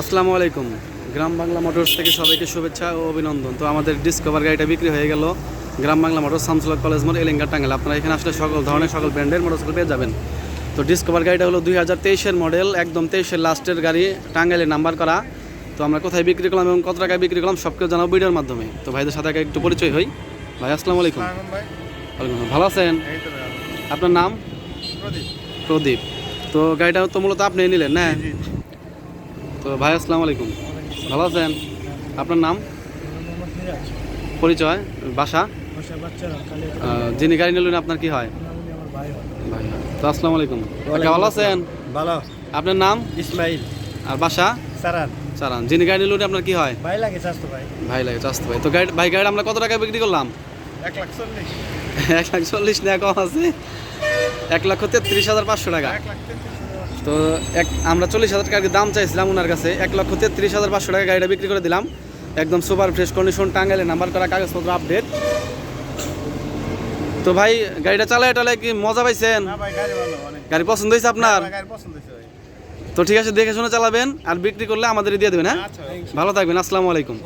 আসসালামু আলাইকুম। গ্রাম বাংলা মোটরস থেকে সবাইকে শুভেচ্ছা ও অভিনন্দন। তো আমাদের ডিসকভার গাড়িটা বিক্রি হয়ে গেল গ্রাম বাংলা মোটর শামসুল্লাহ কলেজ মোড় এলেঙ্গা টাঙ্গাল আপনারা এখানে আসলে সকল ধরনের সকল ব্র্যান্ডের মোটরসাইকেল পেয়ে যাবেন। তো ডিসকভার গাড়িটা হলো দুই হাজার তেইশের মডেল একদম তেইশের লাস্টের গাড়ি টাঙ্গাইলে নাম্বার করা। তো আমরা কোথায় বিক্রি করলাম এবং কত টাকায় বিক্রি করলাম সব কিছু জানাব ভিডিওর মাধ্যমে। তো ভাইদের সাথে আগে একটু পরিচয় হই। ভাই আসসালামু আলাইকুম। ভাই। ভালো আছেন। আপনার নাম? প্রদীপ। প্রদীপ। তো গাড়িটা তো মূলত আপনি নিলেন না? তো ভাই আসসালামু আলাইকুম। ভালো আছেন? আপনার নাম? পরিচয়? বাসা? যিনি গাড়ি নিলেন আপনার কি হয়? ভাই তো আসসালামু আলাইকুম। ভালো আছেন? ভালো। আপনার নাম? ইসমাইল। আর বাসা? সারান। চালান যিনি গাড়ি নিলেন আপনার কি হয়? ভাই লাগে স্বাস্থ্য ভাই। ভাই লাগে চাস্ত ভাই। তো গাড়ি ভাই গাড়ি আমরা কত টাকায় বিক্রি করলাম? এক লাখ চল্লিশ। এক লাখ চল্লিশ টাকা কম আছে। এক লক্ষ তেত্রিশ হাজার পাঁচশো টাকা। এক লাখ। তো এক আমরা চল্লিশ হাজার টাকার দাম চাইছিলাম ওনার কাছে। এক লক্ষ তেত্রিশ হাজার পাঁচশো টাকা গাড়িটা বিক্রি করে দিলাম। একদম সুপার ফ্রেশ কন্ডিশন টাঙ্গাইলে নাম্বার করা কাগজপত্র আপডেট তো ভাই গাড়িটা চালায় টালায় কি মজা পাইছেন? গাড়ি পছন্দ হয়েছে আপনার? তো ঠিক আছে দেখে শুনে চালাবেন। আর বিক্রি করলে আমাদের দিয়ে দেবেন হ্যাঁ? আচ্ছা ভালো থাকবেন আসসালামু আলাইকুম।